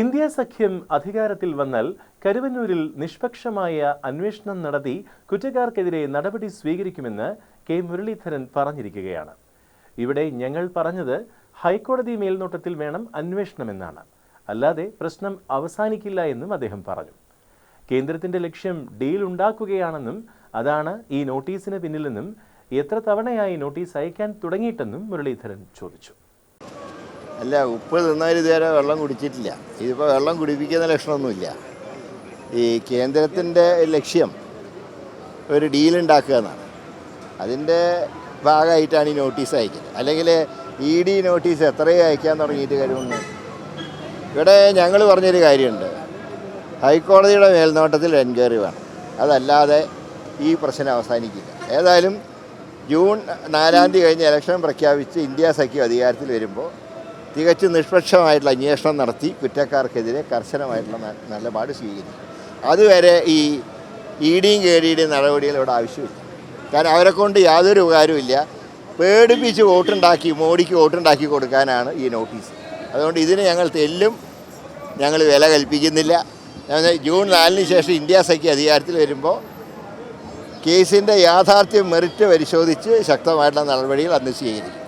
India സഖ്യം അധികാരത്തിൽ വന്നാൽ കരുവന്നൂരിൽ നിഷ്പക്ഷമായ അന്വേഷണം നടത്തി കുറ്റക്കാർക്കെതിരെ നടപടി സ്വീകരിക്കുമെന്ന് കെ മുരളീധരൻ പറഞ്ഞിരിക്കുകയാണ്. ഇവിടെ ഞങ്ങൾ പറഞ്ഞത് ഹൈക്കോടതി മേൽനോട്ടത്തിൽ വേണം അന്വേഷണമെന്നാണ്. അല്ലാതെ പ്രശ്നം അവസാനിക്കില്ല എന്നും അദ്ദേഹം പറഞ്ഞു. കേന്ദ്രത്തിന്റെ ലക്ഷ്യം ഡീൽ ഉണ്ടാക്കുകയാണെന്നും അതാണ് ഈ നോട്ടീസിന് പിന്നിലെന്നും എത്ര തവണയായി നോട്ടീസ് അയക്കാൻ തുടങ്ങിയിട്ടെന്നും മുരളീധരൻ ചോദിച്ചു. അല്ല ഉപ്പ് തിന്നവർ ഇതുവരെ വെള്ളം കുടിച്ചിട്ടില്ല. ഇതിപ്പോൾ വെള്ളം കുടിപ്പിക്കുന്ന ലക്ഷണമൊന്നുമില്ല. ഈ കേന്ദ്രത്തിന്റെ ലക്ഷ്യം ഒരു ഡീലുണ്ടാക്കുക എന്നാണ്. അതിന്റെ ഭാഗമായിട്ടാണ് ഈ നോട്ടീസ് അയക്കുന്നത്. അല്ലെങ്കിൽ ഇ ഡി നോട്ടീസ് എത്രയും അയക്കാൻ തുടങ്ങിയിട്ട് കാര്യമൊന്നും ഇവിടെ ഞങ്ങൾ പറഞ്ഞൊരു കാര്യമുണ്ട്. ഹൈക്കോടതിയുടെ മേൽനോട്ടത്തിൽ എൻക്വയറി വേണം. അതല്ലാതെ ഈ പ്രശ്നം അവസാനിക്കില്ല. ഏതായാലും ജൂൺ നാലാം തീയതി കഴിഞ്ഞ് ഇലക്ഷൻ പ്രഖ്യാപിച്ച് ഇന്ത്യ സഖ്യം അധികാരത്തിൽ വരുമ്പോൾ തികച്ചും നിഷ്പക്ഷമായിട്ടുള്ള അന്വേഷണം നടത്തി കുറ്റക്കാർക്കെതിരെ കർശനമായിട്ടുള്ള നിലപാട് സ്വീകരിക്കും അതുവരെ ഈ ഇ ഡിയും കെ ഡിയുടെയും നടപടികൾ ഇവിടെ ആവശ്യമില്ല. കാരണം അവരെ കൊണ്ട് യാതൊരു ഉപകാരമില്ല പേടിപ്പിച്ച് വോട്ടുണ്ടാക്കി മോഡിക്ക് വോട്ടുണ്ടാക്കി കൊടുക്കാനാണ് ഈ നോട്ടീസ്. അതുകൊണ്ട് ഇതിന് ഞങ്ങൾ തെല്ലും ഞങ്ങൾ വില കൽപ്പിക്കുന്നില്ല. ജൂൺ നാലിന് ശേഷം ഇന്ത്യ സഖ്യ അധികാരത്തിൽ വരുമ്പോൾ കേസിന്റെ യാഥാർത്ഥ്യം മെറിറ്റ് പരിശോധിച്ച് ശക്തമായിട്ടുള്ള നടപടികൾ അന്ന് സ്വീകരിക്കും.